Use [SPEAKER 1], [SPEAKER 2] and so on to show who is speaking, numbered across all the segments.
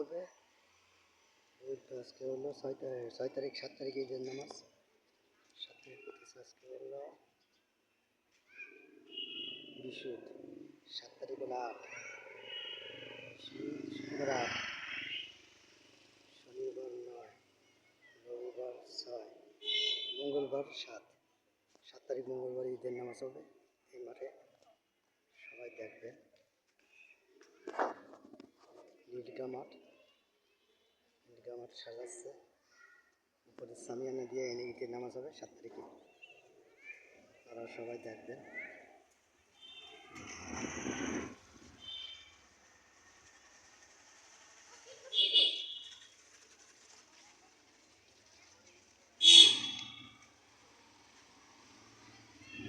[SPEAKER 1] হবে। আজকে হলো ছয় তারিখ ছয় তারিখ, সাত তারিখ ঈদের নামাজ। সাত তারিখ আজকে হলো বিশুদ সাত তারিখ হলো আট। শুক্রবার আট। শনিবার নয়। রবিবার ছয়। মঙ্গলবার সাত। সাত তারিখ মঙ্গলবার ঈদের নামাজ হবে। এই মাঠে সবাই দেখবেন। লিটকা মাঠ। মাঠ সাজাচ্ছে উপরে সামিয়ানা দিয়ে এনে ঈদের নামাজ হবে সাত তারিখে। তারা সবাই দেখবেন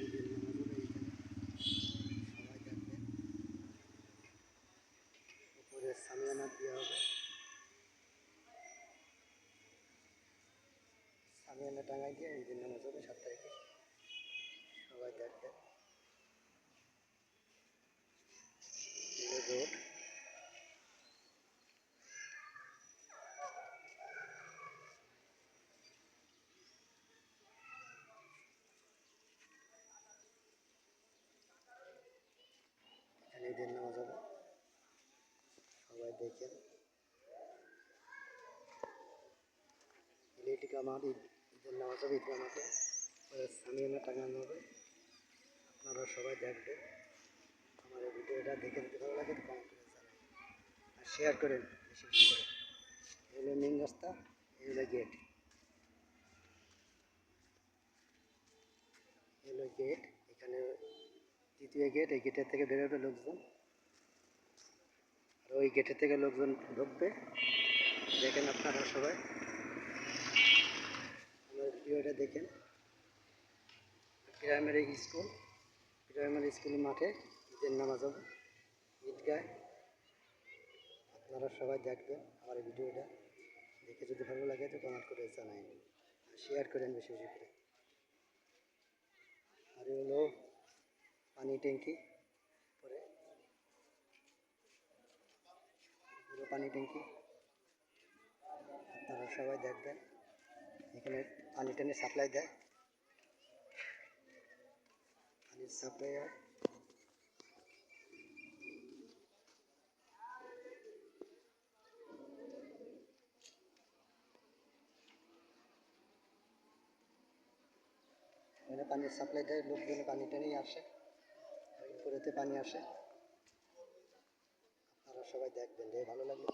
[SPEAKER 1] ঈদের নামাজ হবে এইখানে সবাই দেখবেন উপরে সামিয়ানা দেওয়া হবে সামিয়ানা টাঙাই দিয়ে ঈদের নামাজ হবে সাত তারিখে। সবাই এই রোড। ঈদের নামাজ হবে সবাই দেখেন। ইলেকট্রিক আমার ঈদ নামাজ মাঠে সামিয়ানা টাঙানো হবে। আপনারা সবাই দেখবেন। আমার এই ভিডিওটা দেখে যদি ভালো লাগে কমেন্ট করে জানাবেন। আর শেয়ার করেন, বেশি করে। এই মেন রাস্তা, এই গেট এই গেট এখানে দ্বিতীয় গেট এই গেটের থেকে বেরোবে লোকজন। আর ওই গেটের থেকে লোকজন ঢুকবে। দেখেন আপনারা সবাই। ভিডিওটা দেখেন। প্রাইমারি স্কুল প্রাইমারি স্কুল মাঠে ঈদের নামাজ হবে। ঈদগায় আপনারা সবাই দেখবেন আমার ভিডিওটা। দেখে যদি ভালো লাগে তো কমেন্ট করে জানাই শেয়ার করেন বেশি বেশি করে। আর হলো পানি ট্যাঙ্কি পরে। পানি ট্যাঙ্কি। আপনারা সবাই দেখবেন। এখানে পানি টানি সাপ্লাই দেয়। পানির সাপ্লাই এখানে পানির সাপ্লাই দেয়, লোকজন পানি টানি আসে। উপরেতে পানি আসে। আপনারা সবাই দেখবেন। যে ভালো লাগলে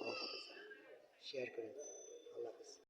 [SPEAKER 1] শেয়ার করুন আল্লাহ হাফিজ।